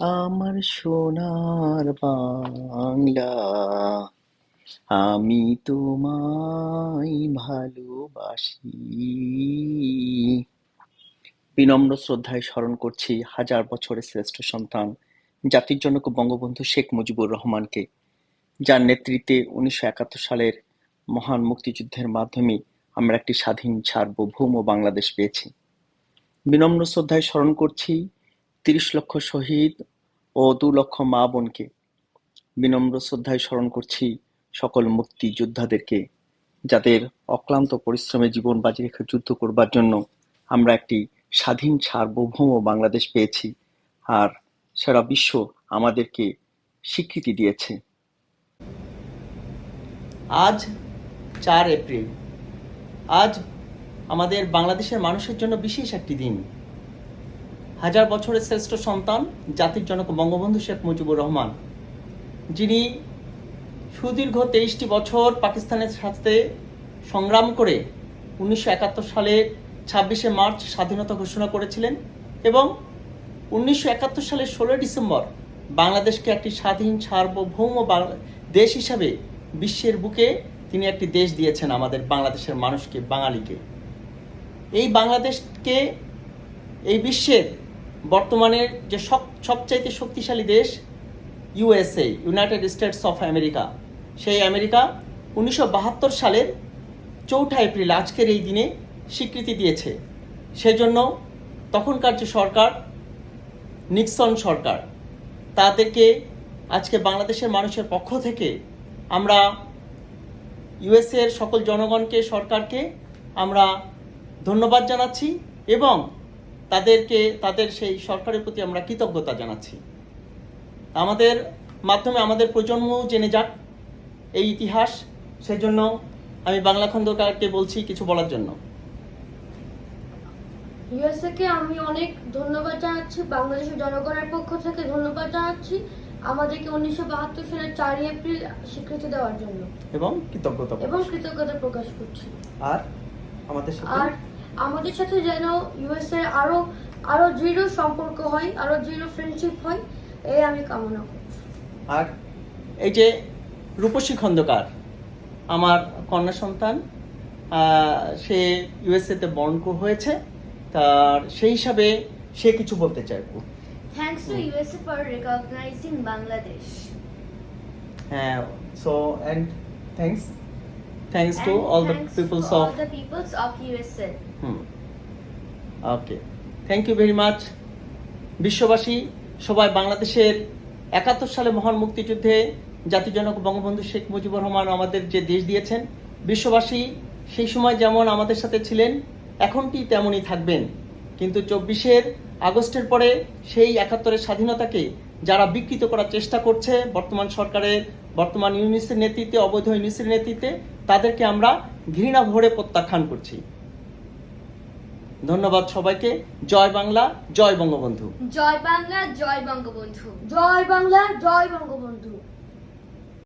আমার সোনার বাংলা। আমি তোমায় ভালোবাসি। বিনম্র শ্রদ্ধায় স্মরণ করছি হাজার বছরের শ্রেষ্ঠ সন্তান, জাতির জনক বঙ্গবন্ধু শেখ মুজিবুর রহমানকে, যার নেতৃত্বে উনিশশো একাত্তর সালের মহান মুক্তিযুদ্ধের মাধ্যমে আমরা একটি স্বাধীন, সার্বভৌম বাংলাদেশ পেয়েছি। বিনম্র শ্রদ্ধায় স্মরণ করছি তিরিশ লক্ষ শহীদ ও দু লক্ষ মা বোনকে বিনম্র শ্রদ্ধায় স্মরণ করছি সকল মুক্তিযোদ্ধাদেরকে, যাদের অক্লান্ত পরিশ্রমে জীবন বাজি রেখে যুদ্ধ করবার জন্য আমরা একটি স্বাধীন সার্বভৌম বাংলাদেশ পেয়েছি আর সারা বিশ্ব আমাদেরকে স্বীকৃতি দিয়েছে। আজ চার এপ্রিল। আজ আমাদের বাংলাদেশের মানুষের জন্য বিশেষ একটি দিন। হাজার বছরের শ্রেষ্ঠ সন্তান জাতির জনক বঙ্গবন্ধু শেখ মুজিবুর রহমান। যিনি সুদীর্ঘ তেইশটি বছর পাকিস্তানের সাথে সংগ্রাম করে উনিশশো একাত্তর সালের ছাব্বিশে মার্চ স্বাধীনতা ঘোষণা করেছিলেন এবং উনিশশো একাত্তর সালের ষোলোই ডিসেম্বর বাংলাদেশকে একটি স্বাধীন, সার্বভৌম দেশ হিসাবে বিশ্বের বুকে তিনি একটি দেশ দিয়েছেন আমাদের বাংলাদেশের মানুষকে, বাঙালিকে। এই বাংলাদেশকে, এই বিশ্বের বর্তমানের যে সব, সবচাইতে শক্তিশালী দেশ USA United States of America সেই আমেরিকা উনিশশো বাহাত্তর সালের চৌঠা এপ্রিল, আজকের এই দিনে স্বীকৃতি দিয়েছে। সেজন্য তখনকার যে সরকার, নিক্সন সরকার, তাদেরকে আজকে বাংলাদেশের মানুষের পক্ষ থেকে আমরা ইউএসএ এর সকল জনগণকে, সরকারকে আমরা ধন্যবাদ জানাচ্ছি এবং তাদেরকে তাদের সেই সরকারের প্রতি আমরা কৃতজ্ঞতা জানাচ্ছি। আমাদের মাধ্যমে আমাদের প্রজন্ম জেনে যাক এই ইতিহাস সেজন্য আমি বাংলা খন্দকারকে বলছি কিছু বলার জন্য। ইউএসএ কে আমি অনেক ধন্যবাদ জানাচ্ছি বাংলাদেশের জনগণের পক্ষ থেকে ধন্যবাদ জানাচ্ছি আমাদেরকে উনিশশো বাহাত্তর সালের চারই এপ্রিল স্বীকৃতি দেওয়ার জন্য। এবং কৃতজ্ঞতা এবং কৃতজ্ঞতা প্রকাশ করছি। আর আমাদের সাথে আর আমাদের সাথে যেন ইউএসএ আরও আরও দৃঢ় সম্পর্ক হয় আরও দৃঢ় ফ্রেন্ডশিপ হয় এই আমি কামনা করছি। আর এই যে রূপসী খন্দকার আমার কন্যা সন্তান সে ইউএসএতে বর্ণ হয়েছে তার সেই হিসাবে সে কিছু বলতে চাইব Thanks to USA for recognizing Bangladesh হ্যাঁ so and thanks thanks to And all the thanks peoples to of all the peoples of USA. Hmm okay thank you very much বিশ্ববাসী সবাই বাংলাদেশের একাত্তর সালে মহান মুক্তিযুদ্ধে জাতিজনক বঙ্গবন্ধু শেখ মুজিবুর রহমান আমাদের যে দেশ দিয়েছেন বিশ্ববাসী সেই সময় যেমন আমাদের সাথে ছিলেন এখনটি তেমনই থাকবেন। কিন্তু চব্বিশের আগস্টের পরে সেই একাত্তরের স্বাধীনতাকে যারা বিকৃত করার চেষ্টা করছে বর্তমান সরকারের বর্তমান ইউনিসের নেতৃত্বে, অবৈধ ইউনিসের নেতৃত্বে, তাদেরকে আমরা ঘৃণা ভরে প্রত্যাখ্যান করছি। ধন্যবাদ সবাইকে। জয় বাংলা, জয় বঙ্গবন্ধু। জয় বাংলা, জয় বঙ্গবন্ধু। জয় বাংলা, জয় বঙ্গবন্ধু।